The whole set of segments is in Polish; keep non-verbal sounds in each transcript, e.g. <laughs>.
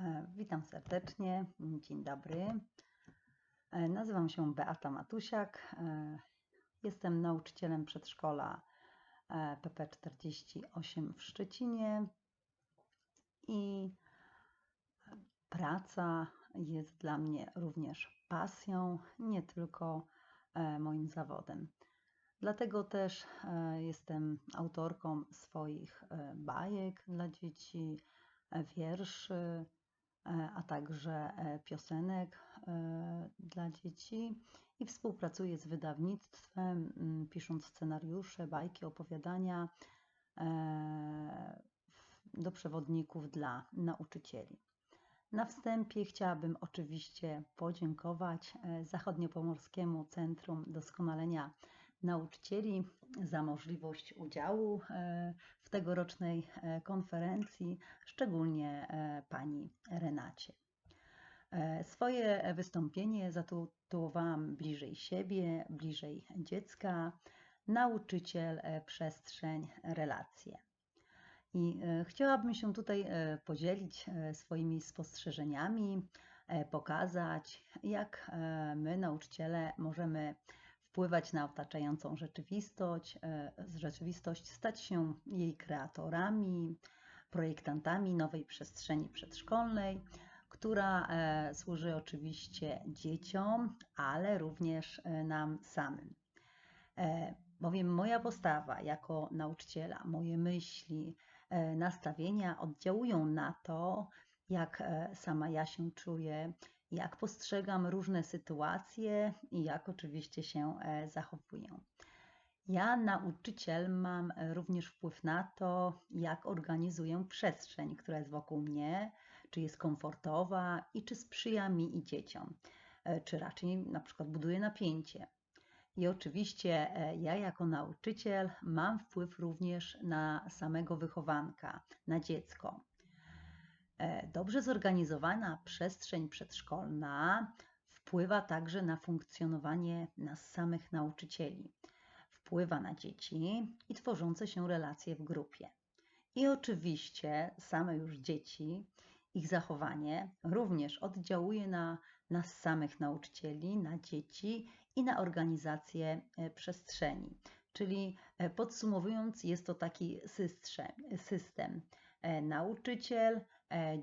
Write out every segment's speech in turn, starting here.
E, Witam serdecznie. Dzień dobry. E, Nazywam się Beata Matusiak. E, Jestem nauczycielem przedszkola e, PP48 w Szczecinie i praca jest dla mnie również pasją, nie tylko moim zawodem. Dlatego też jestem autorką swoich bajek dla dzieci, wierszy, a także e, piosenek e, dla dzieci i współpracuję z wydawnictwem, m, pisząc scenariusze, bajki, opowiadania e, do przewodników dla nauczycieli. Na wstępie chciałabym oczywiście podziękować e, Zachodniopomorskiemu Centrum Doskonalenia Nauczycieli za możliwość udziału e, w tegorocznej e, konferencji, szczególnie e, pani Renacie. Swoje wystąpienie zatytułowałam Bliżej siebie, bliżej dziecka, nauczyciel, przestrzeń, relacje. I chciałabym się tutaj podzielić swoimi spostrzeżeniami, pokazać, jak my, nauczyciele, możemy wpływać na otaczającą rzeczywistość, e, rzeczywistość, stać się jej kreatorami, projektantami nowej przestrzeni przedszkolnej, która e, służy oczywiście dzieciom, ale również e, nam samym. Bowiem moja postawa jako nauczyciela, moje myśli, nastawienia oddziałują na to, jak sama ja się czuję, jak postrzegam różne sytuacje i jak oczywiście się e, zachowuję. Ja, nauczyciel, mam e, również wpływ na to, jak organizuję przestrzeń, która jest wokół mnie, czy jest komfortowa i czy sprzyja mi i dzieciom, e, czy raczej na przykład buduje napięcie. I oczywiście ja jako nauczyciel mam wpływ również na samego wychowanka, na dziecko. E, Dobrze zorganizowana przestrzeń przedszkolna wpływa także na funkcjonowanie nas samych nauczycieli. Wpływa na dzieci i tworzące się relacje w grupie. I oczywiście same już dzieci, ich zachowanie również oddziałuje na nas samych nauczycieli, na dzieci i na organizację e, przestrzeni. Czyli e, podsumowując, jest to taki system, system nauczyciel,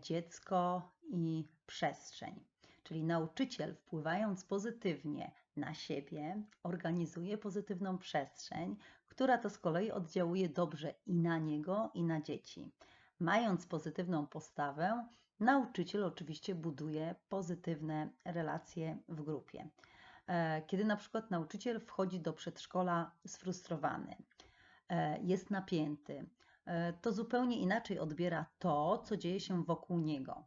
dziecko i przestrzeń. Czyli nauczyciel, wpływając pozytywnie na siebie, organizuje pozytywną przestrzeń, która to z kolei oddziałuje dobrze i na niego, i na dzieci. Mając pozytywną postawę, nauczyciel oczywiście buduje pozytywne relacje w grupie. E, Kiedy na przykład nauczyciel wchodzi do przedszkola sfrustrowany, e, jest napięty, e, to zupełnie inaczej odbiera to, co dzieje się wokół niego.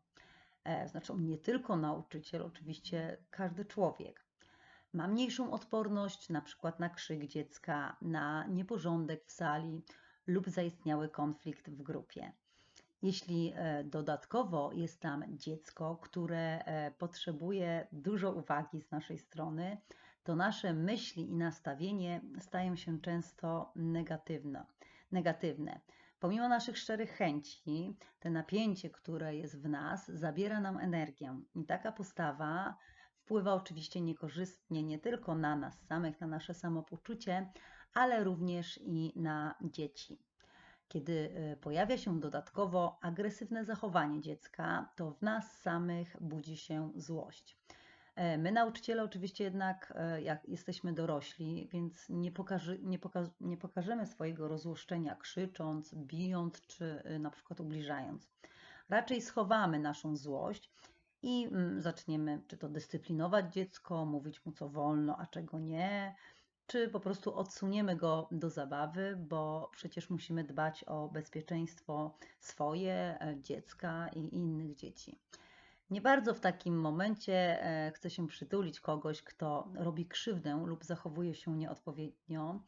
E, Znaczy, nie tylko nauczyciel, oczywiście każdy człowiek. Ma mniejszą odporność na przykład na krzyk dziecka, na nieporządek w sali lub zaistniały konflikt w grupie. Jeśli e, dodatkowo jest tam dziecko, które e, potrzebuje dużo uwagi z naszej strony, to nasze myśli i nastawienie stają się często negatywne. negatywne. Pomimo naszych szczerych chęci, te napięcie, które jest w nas, zabiera nam energię. I taka postawa wpływa oczywiście niekorzystnie nie tylko na nas samych, na nasze samopoczucie, ale również i na dzieci. Kiedy e, pojawia się dodatkowo agresywne zachowanie dziecka, to w nas samych budzi się złość. E, My, nauczyciele, oczywiście jednak, e, jak jesteśmy dorośli, więc nie, nie, poka, nie pokażemy swojego rozłoszczenia krzycząc, bijąc czy e, na przykład ubliżając. Raczej schowamy naszą złość i mm, zaczniemy czy to dyscyplinować dziecko, mówić mu co wolno, a czego nie, czy po prostu odsuniemy go do zabawy, bo przecież musimy dbać o bezpieczeństwo swoje, dziecka i innych dzieci. Nie bardzo w takim momencie e, chce się przytulić kogoś, kto robi krzywdę lub zachowuje się nieodpowiednio,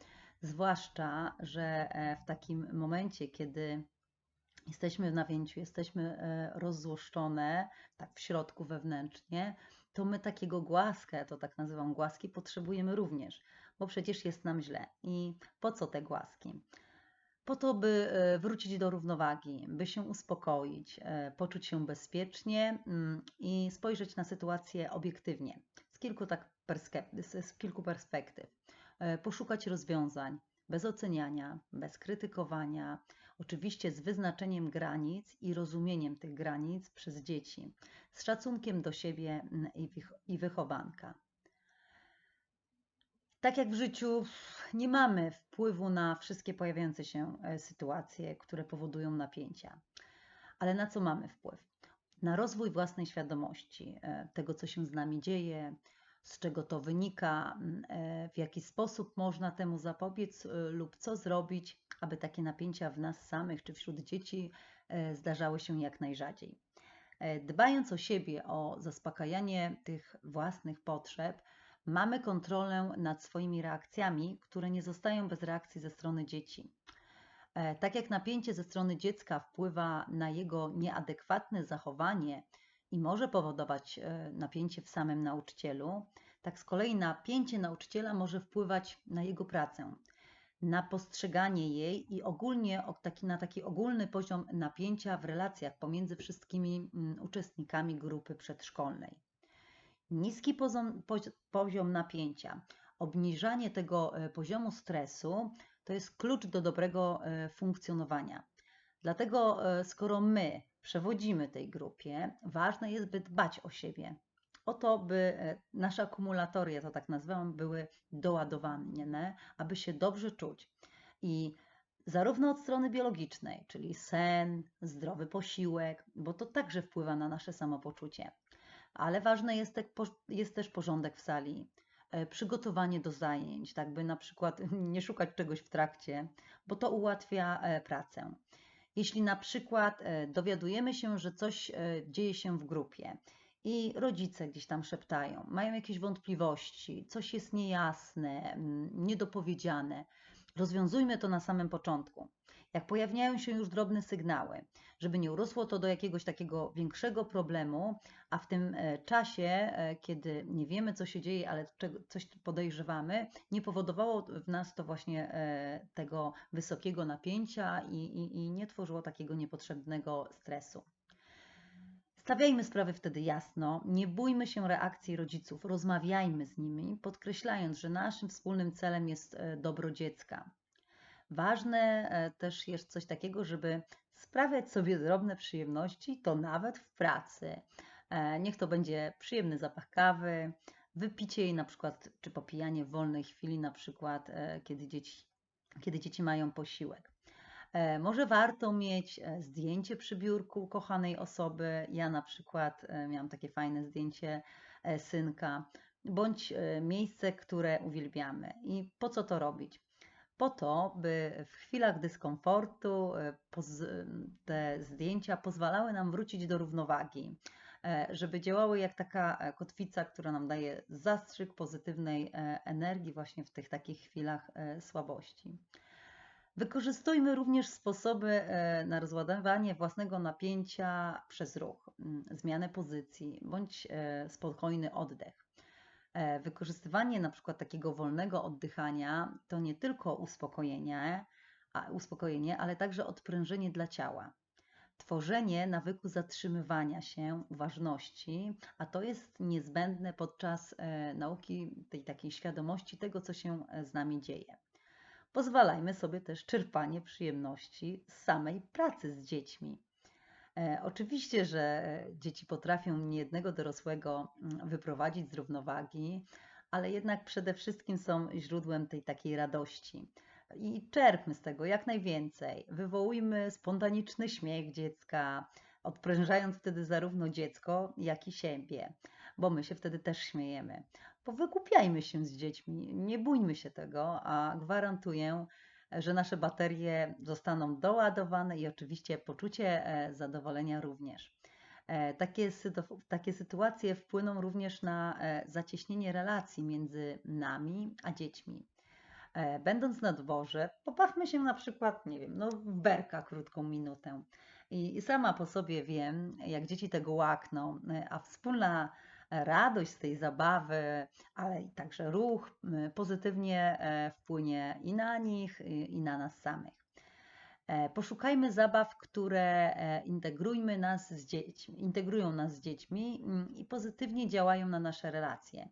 zwłaszcza, że e, w takim momencie, kiedy jesteśmy w napięciu, jesteśmy e, rozzłoszczone, tak w środku wewnętrznie, to my takiego głaskę, to tak nazywam głaski, potrzebujemy również, bo przecież jest nam źle. I po co te głaski? Po to, by e, wrócić do równowagi, by się uspokoić, e, poczuć się bezpiecznie mm, i spojrzeć na sytuację obiektywnie, z kilku, tak z kilku perspektyw. E, poszukać rozwiązań bez oceniania, bez krytykowania, oczywiście z wyznaczeniem granic i rozumieniem tych granic przez dzieci, z szacunkiem do siebie mm, i wychowanka. Tak jak w życiu, nie mamy wpływu na wszystkie pojawiające się e, sytuacje, które powodują napięcia. Ale na co mamy wpływ? Na rozwój własnej świadomości, e, tego, co się z nami dzieje, z czego to wynika, e, w jaki sposób można temu zapobiec lub co zrobić, aby takie napięcia w nas samych czy wśród dzieci zdarzały się jak najrzadziej. Dbając o siebie, o zaspokajanie tych własnych potrzeb, mamy kontrolę nad swoimi reakcjami, które nie zostają bez reakcji ze strony dzieci. E, tak jak napięcie ze strony dziecka wpływa na jego nieadekwatne zachowanie i może powodować e, napięcie w samym nauczycielu, tak z kolei napięcie nauczyciela może wpływać na jego pracę, na postrzeganie jej i ogólnie na taki ogólny poziom napięcia w relacjach pomiędzy wszystkimi mm, uczestnikami grupy przedszkolnej. Niski poziom, poziom napięcia, obniżanie tego e, poziomu stresu to jest klucz do dobrego e, funkcjonowania. Dlatego, e, skoro my przewodzimy tej grupie, ważne jest, by dbać o siebie. O to, by nasze akumulatory, ja to tak nazywam, były doładowane, aby się dobrze czuć. I zarówno od strony biologicznej, czyli sen, zdrowy posiłek, bo to także wpływa na nasze samopoczucie, ale ważny jest, jest też porządek w sali, e, przygotowanie do zajęć, tak by na przykład <laughs> nie szukać czegoś w trakcie, bo to ułatwia e, pracę. Jeśli na przykład e, dowiadujemy się, że coś dzieje się w grupie i rodzice gdzieś tam szeptają, mają jakieś wątpliwości, coś jest niejasne, niedopowiedziane, rozwiązujmy to na samym początku. Jak pojawiają się już drobne sygnały, żeby nie urosło to do jakiegoś takiego większego problemu, a w tym e, czasie, e, kiedy nie wiemy, co się dzieje, ale coś podejrzewamy, nie powodowało w nas to właśnie e, tego wysokiego napięcia i, i, i nie tworzyło takiego niepotrzebnego stresu. Stawiajmy sprawy wtedy jasno, nie bójmy się reakcji rodziców, rozmawiajmy z nimi, podkreślając, że naszym wspólnym celem jest dobro dziecka. Ważne e, też jest coś takiego, żeby sprawiać sobie drobne przyjemności, to nawet w pracy. E, niech to będzie przyjemny zapach kawy, wypicie jej na przykład, czy popijanie w wolnej chwili, na przykład, e, kiedy dzieci, kiedy dzieci mają posiłek. Może warto mieć zdjęcie przy biurku kochanej osoby. Ja na przykład miałam takie fajne zdjęcie synka, bądź miejsce, które uwielbiamy. I po co to robić? Po to, by w chwilach dyskomfortu e, te zdjęcia pozwalały nam wrócić do równowagi, e, żeby działały jak taka e, kotwica, która nam daje zastrzyk pozytywnej energii właśnie w tych takich chwilach słabości. Wykorzystujmy również sposoby na rozładowanie własnego napięcia przez ruch, zmianę pozycji bądź spokojny oddech. E, wykorzystywanie na przykład takiego wolnego oddychania to nie tylko uspokojenie, a, uspokojenie, ale także odprężenie dla ciała. Tworzenie nawyku zatrzymywania się, uważności, a to jest niezbędne podczas e, nauki tej takiej świadomości tego, co się e, z nami dzieje. Pozwalajmy sobie też czerpanie przyjemności z samej pracy z dziećmi. E, oczywiście, że dzieci potrafią niejednego dorosłego mm, wyprowadzić z równowagi, ale jednak przede wszystkim są źródłem tej takiej radości. I czerpmy z tego jak najwięcej. Wywołujmy spontaniczny śmiech dziecka, odprężając wtedy zarówno dziecko, jak i siebie, bo my się wtedy też śmiejemy. Powygłupiajmy się z dziećmi, nie bójmy się tego, a gwarantuję, że nasze baterie zostaną doładowane i oczywiście poczucie e, zadowolenia również. E, takie, takie sytuacje wpłyną również na e, zacieśnienie relacji między nami a dziećmi. Będąc na dworze, pobawmy się na przykład, nie wiem, no w berka krótką minutę. I sama po sobie wiem, jak dzieci tego łakną, a wspólna radość z tej zabawy, ale i także ruch pozytywnie e, wpłynie i na nich, i na nas samych. E, Poszukajmy zabaw, które e, integrujmy nas z dziećmi, integrują nas z dziećmi i pozytywnie działają na nasze relacje.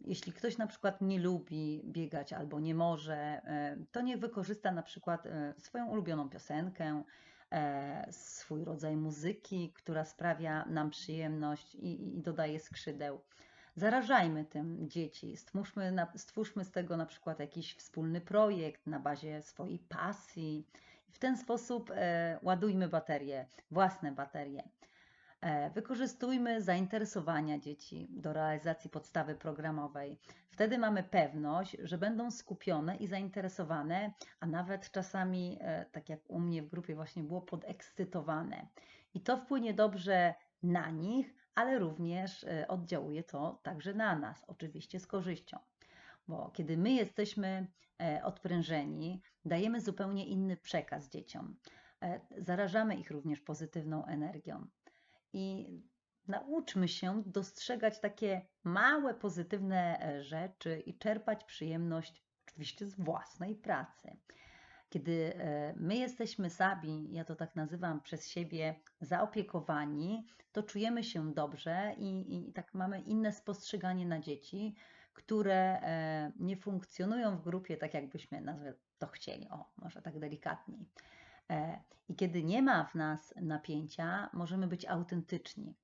Jeśli ktoś na przykład nie lubi biegać albo nie może, to niech wykorzysta na przykład swoją ulubioną piosenkę, swój rodzaj muzyki, która sprawia nam przyjemność i, i dodaje skrzydeł. Zarażajmy tym dzieci, stwórzmy, na, stwórzmy z tego na przykład jakiś wspólny projekt na bazie swojej pasji. W ten sposób e, ładujmy baterie, własne baterie. E, Wykorzystujmy zainteresowania dzieci do realizacji podstawy programowej. Wtedy mamy pewność, że będą skupione i zainteresowane, a nawet czasami, e, tak jak u mnie w grupie właśnie było, podekscytowane. I to wpłynie dobrze na nich, ale również e, oddziałuje to także na nas, oczywiście z korzyścią. Bo kiedy my jesteśmy odprężeni, dajemy zupełnie inny przekaz dzieciom. Zarażamy ich również pozytywną energią i nauczmy się dostrzegać takie małe, pozytywne e, rzeczy i czerpać przyjemność oczywiście z własnej pracy. Kiedy e, my jesteśmy sami, ja to tak nazywam przez siebie, zaopiekowani, to czujemy się dobrze i, i tak mamy inne spostrzeganie na dzieci, które e, nie funkcjonują w grupie tak, jakbyśmy to chcieli. O, może tak delikatniej. E, I kiedy nie ma w nas napięcia, możemy być autentyczni.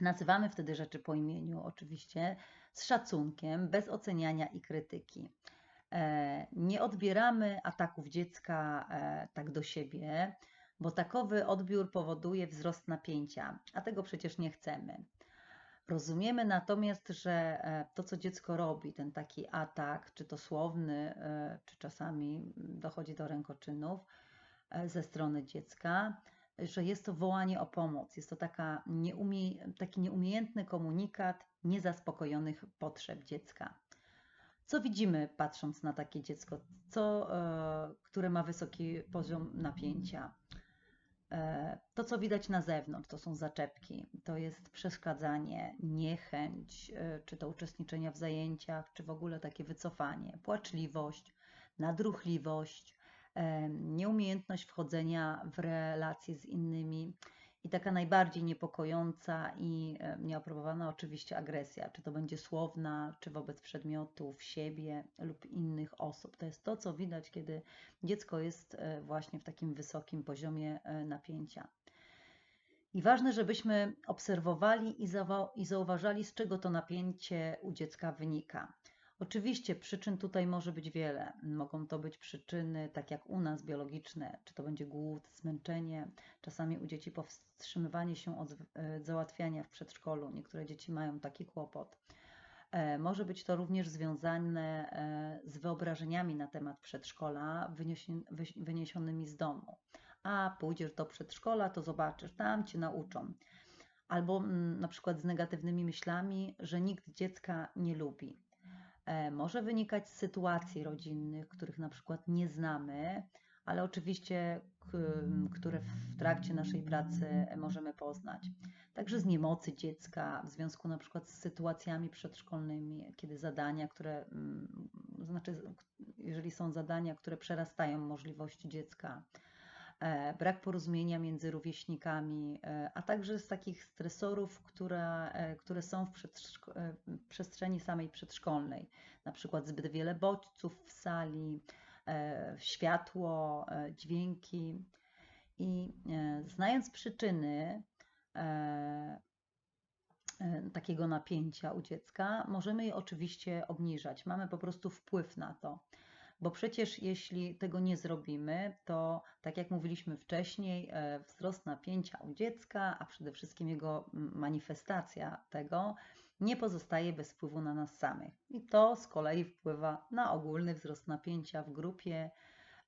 Nazywamy wtedy rzeczy po imieniu, oczywiście, z szacunkiem, bez oceniania i krytyki. E, Nie odbieramy ataków dziecka e, tak do siebie, bo takowy odbiór powoduje wzrost napięcia, a tego przecież nie chcemy. Rozumiemy natomiast, że to, co dziecko robi, ten taki atak, czy to słowny, czy czasami dochodzi do rękoczynów ze strony dziecka, że jest to wołanie o pomoc. Jest to taka nieumie, taki nieumiejętny komunikat niezaspokojonych potrzeb dziecka. Co widzimy patrząc na takie dziecko, co, e, które ma wysoki poziom napięcia? E, To, co widać na zewnątrz, to są zaczepki, to jest przeszkadzanie, niechęć, e, czy to uczestniczenia w zajęciach, czy w ogóle takie wycofanie, płaczliwość, nadruchliwość, nieumiejętność wchodzenia w relacje z innymi i taka najbardziej niepokojąca i nieaprobowana oczywiście agresja, czy to będzie słowna, czy wobec przedmiotów, siebie lub innych osób. To jest to, co widać, kiedy dziecko jest e, właśnie w takim wysokim poziomie e, napięcia. I ważne, żebyśmy obserwowali i zauważali, z czego to napięcie u dziecka wynika. Oczywiście przyczyn tutaj może być wiele. Mogą to być przyczyny, tak jak u nas, biologiczne, czy to będzie głód, zmęczenie, czasami u dzieci powstrzymywanie się od e, załatwiania w przedszkolu. Niektóre dzieci mają taki kłopot. E, Może być to również związane e, z wyobrażeniami na temat przedszkola wyniesionymi z domu. A pójdziesz do przedszkola, to zobaczysz, tam cię nauczą. Albo mm, na przykład z negatywnymi myślami, że nikt dziecka nie lubi. E, Może wynikać z sytuacji rodzinnych, których na przykład nie znamy, ale oczywiście, które w trakcie naszej pracy możemy poznać. Także z niemocy dziecka w związku na przykład z sytuacjami przedszkolnymi, kiedy zadania, które, mm, znaczy, jeżeli są zadania, które przerastają możliwości dziecka, brak porozumienia między rówieśnikami, e, a także z takich stresorów, które, e, które są w, e, w przestrzeni samej przedszkolnej, na przykład zbyt wiele bodźców w sali, e, światło, e, dźwięki. I e, znając przyczyny e, e, takiego napięcia u dziecka, możemy je oczywiście obniżać. Mamy po prostu wpływ na to. Bo przecież jeśli tego nie zrobimy, to tak jak mówiliśmy wcześniej, e, wzrost napięcia u dziecka, a przede wszystkim jego manifestacja tego, nie pozostaje bez wpływu na nas samych. I to z kolei wpływa na ogólny wzrost napięcia w grupie,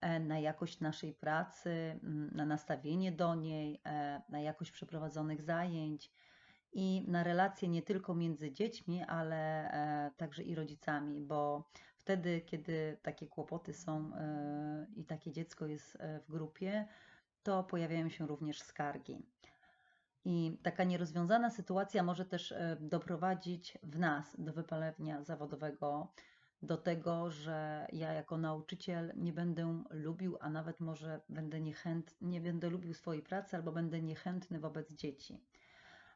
e, na jakość naszej pracy, na nastawienie do niej, e, na jakość przeprowadzonych zajęć i na relacje nie tylko między dziećmi, ale także i rodzicami, bo wtedy, kiedy takie kłopoty są e, i takie dziecko jest e, w grupie, to pojawiają się również skargi. I taka nierozwiązana sytuacja może też e, doprowadzić w nas do wypalenia zawodowego, do tego, że ja jako nauczyciel nie będę lubił, a nawet może będę niechęt, nie będę lubił swojej pracy albo będę niechętny wobec dzieci.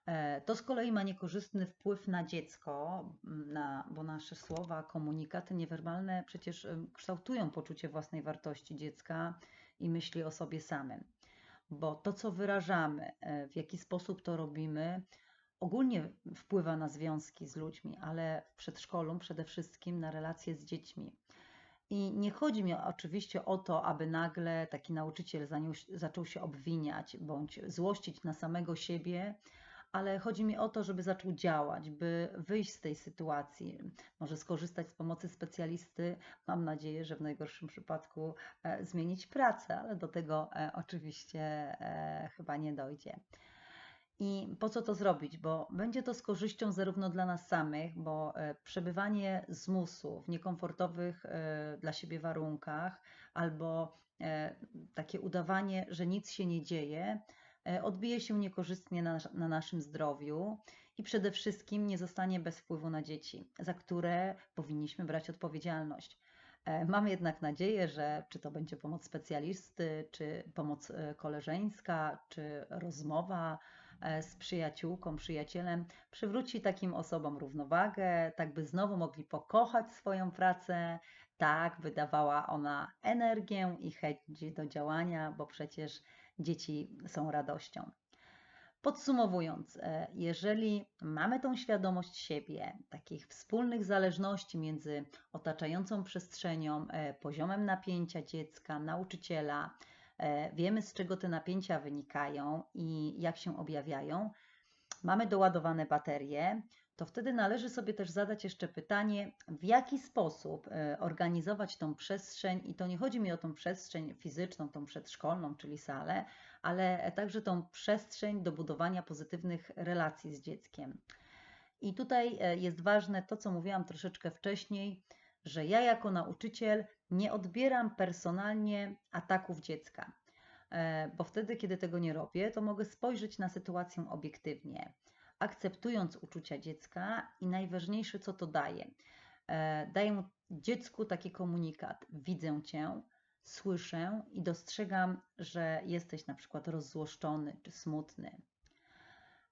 E, to z kolei ma niekorzystny wpływ na dziecko, na, bo nasze słowa, komunikaty niewerbalne przecież kształtują poczucie własnej wartości dziecka i myśli o sobie samym. Bo to, co wyrażamy, e, w jaki sposób to robimy, ogólnie wpływa na związki z ludźmi, ale w przedszkolu przede wszystkim na relacje z dziećmi. I nie chodzi mi oczywiście o to, aby nagle taki nauczyciel zaczął się obwiniać bądź złościć na samego siebie, ale chodzi mi o to, żeby zaczął działać, by wyjść z tej sytuacji, może skorzystać z pomocy specjalisty. Mam nadzieję, że w najgorszym przypadku e, zmienić pracę, ale do tego e, oczywiście e, chyba nie dojdzie. I po co to zrobić? Bo będzie to z korzyścią zarówno dla nas samych, bo przebywanie zmusu w niekomfortowych dla siebie warunkach albo takie udawanie, że nic się nie dzieje, odbije się niekorzystnie na, na naszym zdrowiu i przede wszystkim nie zostanie bez wpływu na dzieci, za które powinniśmy brać odpowiedzialność. E, mam jednak nadzieję, że czy to będzie pomoc specjalisty, czy pomoc e, koleżeńska, czy rozmowa z przyjaciółką, przyjacielem, przywróci takim osobom równowagę, tak by znowu mogli pokochać swoją pracę, tak by dawała ona energię i chęć do działania, bo przecież dzieci są radością. Podsumowując, e, jeżeli mamy tą świadomość siebie, takich wspólnych zależności między otaczającą przestrzenią, e, poziomem napięcia dziecka, nauczyciela, e, wiemy z czego te napięcia wynikają i jak się objawiają, mamy doładowane baterie, to wtedy należy sobie też zadać jeszcze pytanie, w jaki sposób e, organizować tą przestrzeń, i to nie chodzi mi o tą przestrzeń fizyczną, tą przedszkolną, czyli salę, ale także tą przestrzeń do budowania pozytywnych relacji z dzieckiem. I tutaj e, jest ważne to, co mówiłam troszeczkę wcześniej, że ja jako nauczyciel nie odbieram personalnie ataków dziecka, e, bo wtedy, kiedy tego nie robię, to mogę spojrzeć na sytuację obiektywnie akceptując uczucia dziecka i najważniejsze, co to daje. E, daję dziecku taki komunikat: widzę cię, słyszę i dostrzegam, że jesteś na przykład rozzłoszczony czy smutny.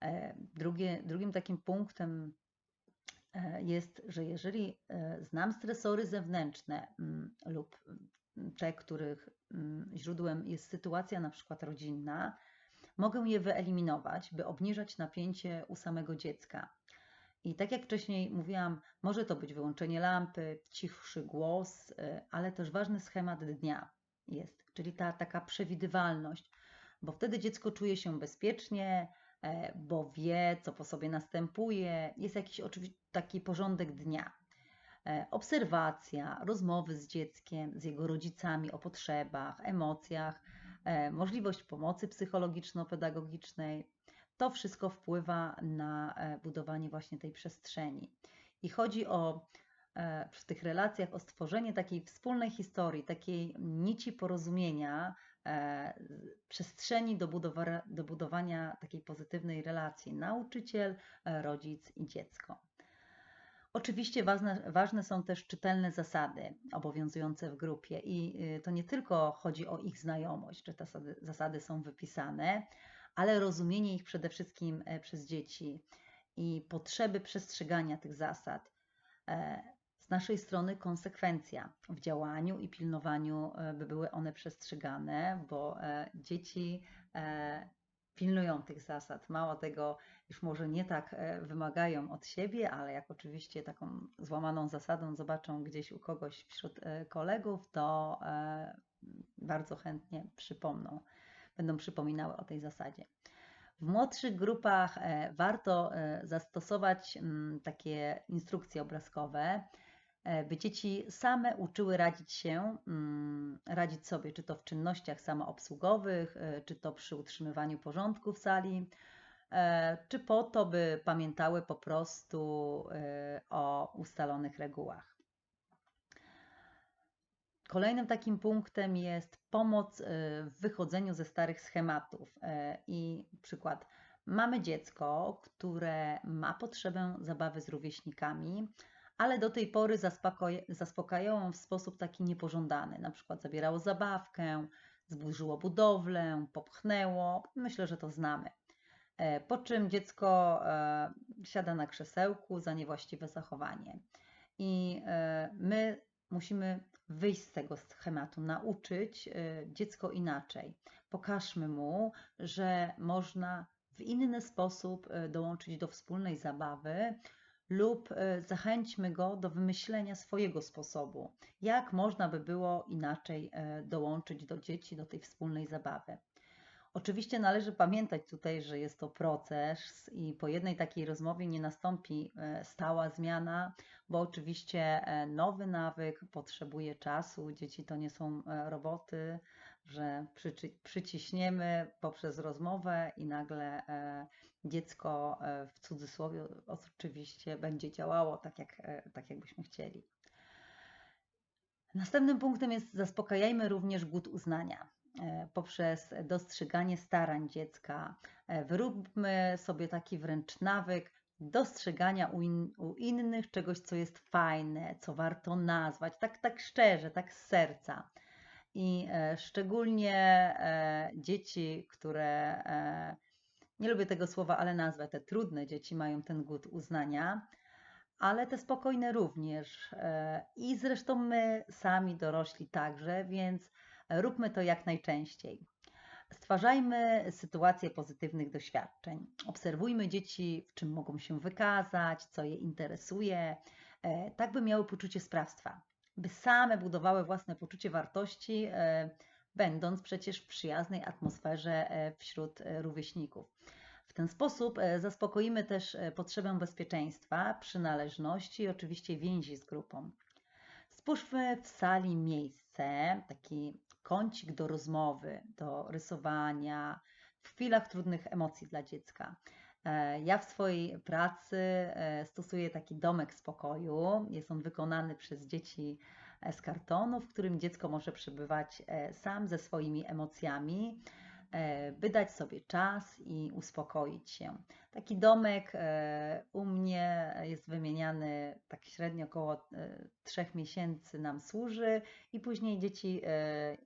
E, drugie, drugim takim punktem e, jest, że jeżeli znam stresory zewnętrzne mm, lub mm, te, których mm, źródłem jest sytuacja na przykład rodzinna, mogę je wyeliminować, by obniżać napięcie u samego dziecka. I tak jak wcześniej mówiłam, może to być wyłączenie lampy, cichszy głos, y, ale też ważny schemat dnia jest, czyli ta taka przewidywalność, bo wtedy dziecko czuje się bezpiecznie, e, bo wie, co po sobie następuje, jest jakiś oczywiście taki porządek dnia. E, obserwacja, rozmowy z dzieckiem, z jego rodzicami o potrzebach, emocjach, możliwość pomocy psychologiczno-pedagogicznej. To wszystko wpływa na e, budowanie właśnie tej przestrzeni. I chodzi o e, w tych relacjach o stworzenie takiej wspólnej historii, takiej nici porozumienia, przestrzeni do, budowa, do budowania takiej pozytywnej relacji nauczyciel, rodzic i dziecko. Oczywiście ważne, ważne, są też czytelne zasady obowiązujące w grupie i y, to nie tylko chodzi o ich znajomość, że te zasady, zasady są wypisane, ale rozumienie ich przede wszystkim e, przez dzieci i potrzeby przestrzegania tych zasad. E, z naszej strony konsekwencja w działaniu i pilnowaniu, e, by były one przestrzegane, bo dzieci pilnują tych zasad. Mało tego, już może nie tak e, wymagają od siebie, ale jak oczywiście taką złamaną zasadą zobaczą gdzieś u kogoś wśród e, kolegów, to e, bardzo chętnie przypomną, będą przypominały o tej zasadzie. W młodszych grupach warto zastosować mm, takie instrukcje obrazkowe, by dzieci same uczyły radzić się, mm, radzić sobie, czy to w czynnościach samoobsługowych, e, czy to przy utrzymywaniu porządku w sali, e, czy po to, by pamiętały po prostu o ustalonych regułach. Kolejnym takim punktem jest pomoc w wychodzeniu ze starych schematów. I przykład, mamy dziecko, które ma potrzebę zabawy z rówieśnikami, ale do tej pory zaspokajało w sposób taki niepożądany. Na przykład zabierało zabawkę, zburzyło budowlę, popchnęło. Myślę, że to znamy. E, Po czym dziecko e, siada na krzesełku za niewłaściwe zachowanie. I e, my musimy wyjść z tego schematu, nauczyć dziecko inaczej. Pokażmy mu, że można w inny sposób dołączyć do wspólnej zabawy lub e, zachęćmy go do wymyślenia swojego sposobu, jak można by było inaczej e, dołączyć do dzieci do tej wspólnej zabawy. Oczywiście należy pamiętać tutaj, że jest to proces i po jednej takiej rozmowie nie nastąpi e, stała zmiana, bo oczywiście nowy nawyk potrzebuje czasu. Dzieci to nie są roboty, że przyci- przyciśniemy poprzez rozmowę i nagle dziecko e, w cudzysłowie oczywiście będzie działało tak, jak, e, tak jakbyśmy chcieli. Następnym punktem jest zaspokajajmy również głód uznania e, poprzez dostrzeganie starań dziecka. Wyróbmy sobie taki wręcz nawyk dostrzegania u, in, u innych czegoś, co jest fajne, co warto nazwać, tak, tak szczerze, tak z serca. I szczególnie dzieci, które, nie lubię tego słowa, ale nazwę, te trudne dzieci mają ten głód uznania ale te spokojne również. e, I zresztą my sami dorośli także, więc róbmy to jak najczęściej. Stwarzajmy sytuacje pozytywnych doświadczeń. Obserwujmy dzieci, w czym mogą się wykazać, co je interesuje, e, tak by miały poczucie sprawstwa, by same budowały własne poczucie wartości, e, będąc przecież w przyjaznej atmosferze e, wśród e, rówieśników. W ten sposób e, zaspokoimy też potrzebę bezpieczeństwa, przynależności i oczywiście więzi z grupą. Stwórzmy w sali miejsce, taki kącik do rozmowy, do rysowania, w chwilach trudnych emocji dla dziecka. Ja w swojej pracy stosuję taki domek spokoju. Jest on wykonany przez dzieci z kartonu, w którym dziecko może przebywać e, sam ze swoimi emocjami e, by dać sobie czas i uspokoić się. Taki domek e, u mnie jest wymieniany tak średnio około e, trzech miesięcy nam służy i później dzieci e,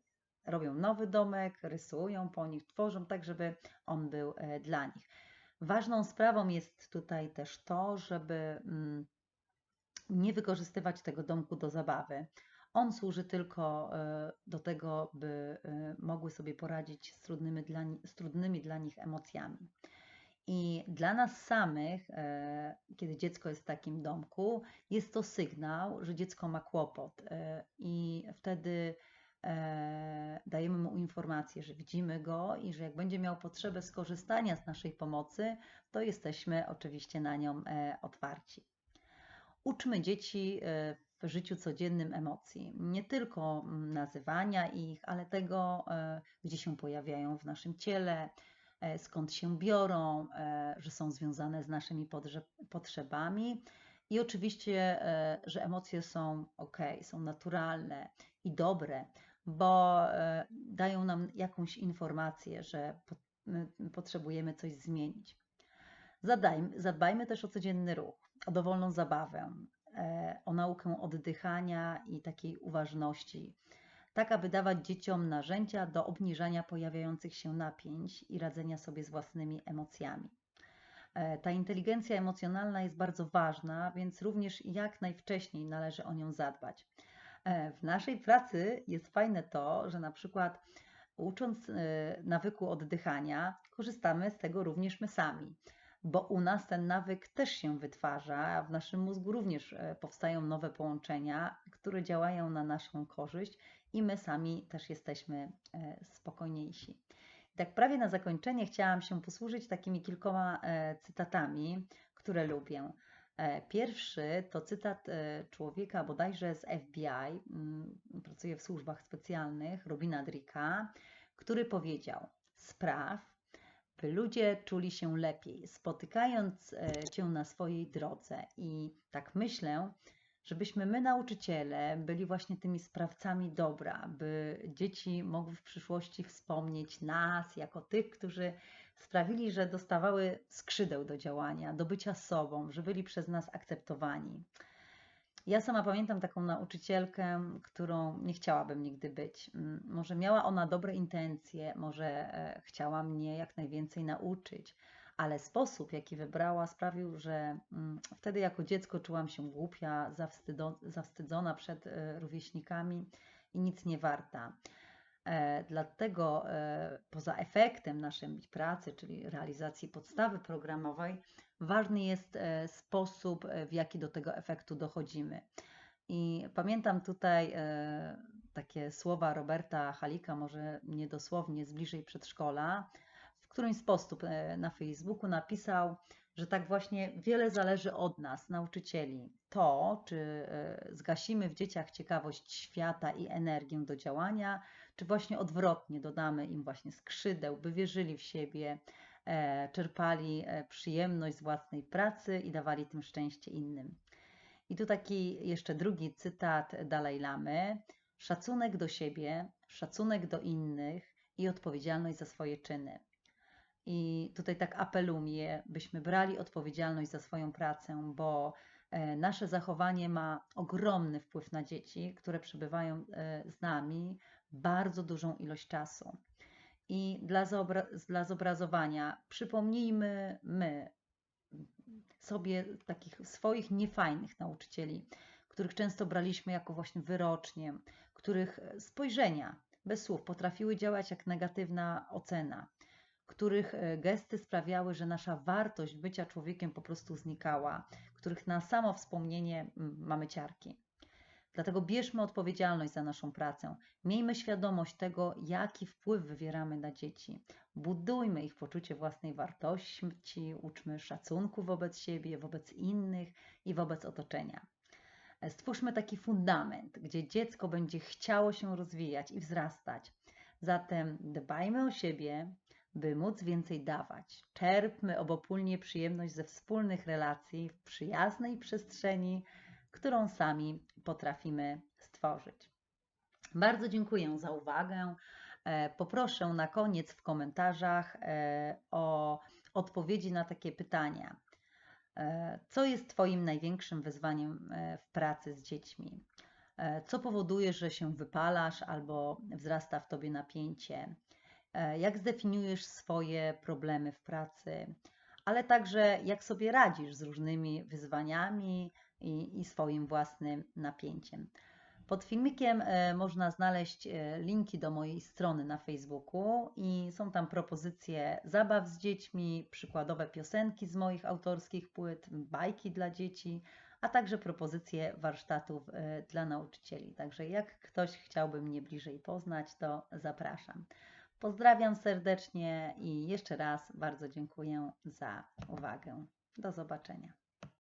robią nowy domek, rysują po nich, tworzą tak, żeby on był e, dla nich. Ważną sprawą jest tutaj też to, żeby mm, nie wykorzystywać tego domku do zabawy. On służy tylko e, do tego, by e, mogły sobie poradzić z trudnymi dla, z trudnymi dla nich emocjami. I dla nas samych, e, kiedy dziecko jest w takim domku, jest to sygnał, że dziecko ma kłopot, i wtedy dajemy mu informację, że widzimy go i że jak będzie miał potrzebę skorzystania z naszej pomocy, to jesteśmy oczywiście na nią otwarci. Uczmy dzieci e, w życiu codziennym emocji, nie tylko mm, nazywania ich, ale tego, e, gdzie się pojawiają w naszym ciele, e, skąd się biorą, że są związane z naszymi potrzebami. I oczywiście, że emocje są ok, są naturalne i dobre, bo dają nam jakąś informację, że po- my potrzebujemy coś zmienić. Zadajmy, zadbajmy też o codzienny ruch, o dowolną zabawę, e, o naukę oddychania i takiej uważności, tak aby dawać dzieciom narzędzia do obniżania pojawiających się napięć i radzenia sobie z własnymi emocjami. E, Ta inteligencja emocjonalna jest bardzo ważna, więc również jak najwcześniej należy o nią zadbać. E, W naszej pracy jest fajne to, że na przykład ucząc nawyku oddychania, korzystamy z tego również my sami, bo u nas ten nawyk też się wytwarza, w naszym mózgu również e, powstają nowe połączenia, które działają na naszą korzyść i my sami też jesteśmy e, spokojniejsi. Tak prawie na zakończenie chciałam się posłużyć takimi kilkoma e, cytatami, które lubię. Pierwszy to cytat człowieka bodajże z FBI, mm, pracuje w służbach specjalnych, Robina Dricka, który powiedział: Spraw, ludzie czuli się lepiej, spotykając e, Cię na swojej drodze. I tak myślę, żebyśmy my, nauczyciele, byli właśnie tymi sprawcami dobra, by dzieci mogły w przyszłości wspomnieć nas jako tych, którzy sprawili, że dostawały skrzydeł do działania, do bycia sobą, że byli przez nas akceptowani. Ja sama pamiętam taką nauczycielkę, którą nie chciałabym nigdy być. Może miała ona dobre intencje, może e, chciała mnie jak najwięcej nauczyć, ale sposób, jaki wybrała, sprawił, że wtedy jako dziecko czułam się głupia, zawstydzona przed e, rówieśnikami i nic nie warta. E, Dlatego poza efektem naszej pracy, czyli realizacji podstawy programowej, ważny jest e, sposób, e, w jaki do tego efektu dochodzimy. I pamiętam tutaj e, takie słowa Roberta Halika, może niedosłownie z bliżej przedszkola, w którymś sposób na Facebooku napisał, że tak właśnie wiele zależy od nas, nauczycieli. To, czy zgasimy w dzieciach ciekawość świata i energię do działania, czy właśnie odwrotnie dodamy im właśnie skrzydeł, by wierzyli w siebie, czerpali e, przyjemność z własnej pracy i dawali tym szczęście innym. I tu taki jeszcze drugi cytat Dalaj Lamy. Szacunek do siebie, szacunek do innych i odpowiedzialność za swoje czyny. I tutaj tak apeluję, byśmy brali odpowiedzialność za swoją pracę, bo e, nasze zachowanie ma ogromny wpływ na dzieci, które przebywają e, z nami bardzo dużą ilość czasu. I dla, zoobra- dla zobrazowania przypomnijmy my sobie takich swoich niefajnych nauczycieli, których często braliśmy jako właśnie wyrocznie, których spojrzenia bez słów potrafiły działać jak negatywna ocena, których e, gesty sprawiały, że nasza wartość bycia człowiekiem po prostu znikała, których na samo wspomnienie mamy ciarki. Dlatego bierzmy odpowiedzialność za naszą pracę. Miejmy świadomość tego, jaki wpływ wywieramy na dzieci. Budujmy ich poczucie własnej wartości, uczmy szacunku wobec siebie, wobec innych i wobec otoczenia. Stwórzmy taki fundament, gdzie dziecko będzie chciało się rozwijać i wzrastać. Zatem dbajmy o siebie, by móc więcej dawać. Czerpmy obopólnie przyjemność ze wspólnych relacji w przyjaznej przestrzeni, którą sami potrafimy stworzyć. Bardzo dziękuję za uwagę. E, Poproszę na koniec w komentarzach e, o odpowiedzi na takie pytania. E, Co jest Twoim największym wyzwaniem w pracy z dziećmi? Co powoduje, że się wypalasz albo wzrasta w Tobie napięcie? Jak zdefiniujesz swoje problemy w pracy? Ale także jak sobie radzisz z różnymi wyzwaniami i, i swoim własnym napięciem. Pod filmikiem e, można znaleźć e, linki do mojej strony na Facebooku i są tam propozycje zabaw z dziećmi, przykładowe piosenki z moich autorskich płyt, bajki dla dzieci, a także propozycje warsztatów e, dla nauczycieli. Także jak ktoś chciałby mnie bliżej poznać, to zapraszam. Pozdrawiam serdecznie i jeszcze raz bardzo dziękuję za uwagę. Do zobaczenia.